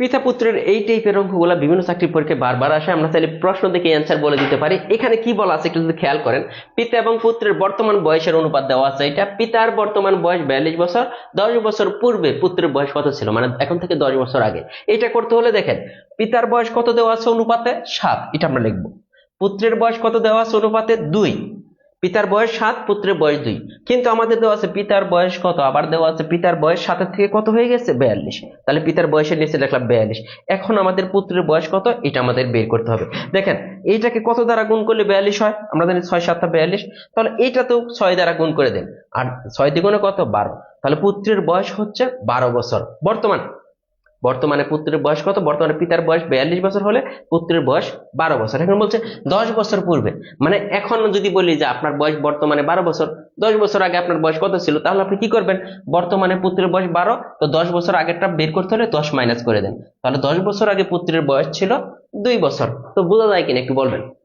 পিতা পুত্রের এই টাইপের অঙ্কগুলো বিভিন্ন চাকরি পরীক্ষায় বারবার আসে। আমরা চাইলে প্রশ্ন দেখে অ্যান্সার বলে দিতে পারি। এখানে কি বলা আছে একটু যদি খেয়াল করেন। পিতা এবং পুত্রের বর্তমান বয়সের অনুপাত দেওয়া আছে এটা। পিতার বর্তমান বয়স বিয়াল্লিশ বছর, দশ বছর পূর্বে পুত্রের বয়স কত ছিল? মানে এখন থেকে দশ বছর আগে। এটা করতে হলে দেখেন, পিতার বয়স কত দেওয়া আছে অনুপাতে? সাত। এটা আমরা লিখব। পুত্রের বয়স কত দেওয়া আছে অনুপাতে? দুই। পিতার বয়স সাত, পুত্রের বয়স দুই। কিন্তু আমাদের দেওয়া আছে পিতার বয়স কত? আবার দেওয়া আছে পিতার বয়স সাতের থেকে কত হয়ে গেছে? বিয়াল্লিশ। তাহলে পিতার বয়সের নিচে লিখলাম বিয়াল্লিশ। এখন আমাদের পুত্রের বয়স কত? এটা আমাদের বের করতে হবে। দেখেন, এইটাকে কত দ্বারা গুণ করলে বিয়াল্লিশ হয়? আমরা জানি ছয় সাতটা বিয়াল্লিশ। তাহলে এইটা তো ছয় দ্বারা গুণ করে দেন। আর ছয় দ্বিগুণে কত? বারো। তাহলে পুত্রের বয়স হচ্ছে বারো বছর। বর্তমান বর্তমানে পুত্রের বয়স কত? বর্তমানে পিতার বয়স বিয়াল্লিশ বছর হলে পুত্রের বয়স বারো বছর। এখন বলছে দশ বছর পূর্বে। মানে এখন যদি বলি যে আপনার বয়স বর্তমানে বারো বছর, দশ বছর আগে আপনার বয়স কত ছিল, তাহলে আপনি কি করবেন? বর্তমানে পুত্রের বয়স বারো, তো দশ বছর আগেরটা বের করতে হলে দশ মাইনাস করে দেন। তাহলে দশ বছর আগে পুত্রের বয়স ছিল দুই বছর। তো বোঝা যায় কিনা একটু বলবেন?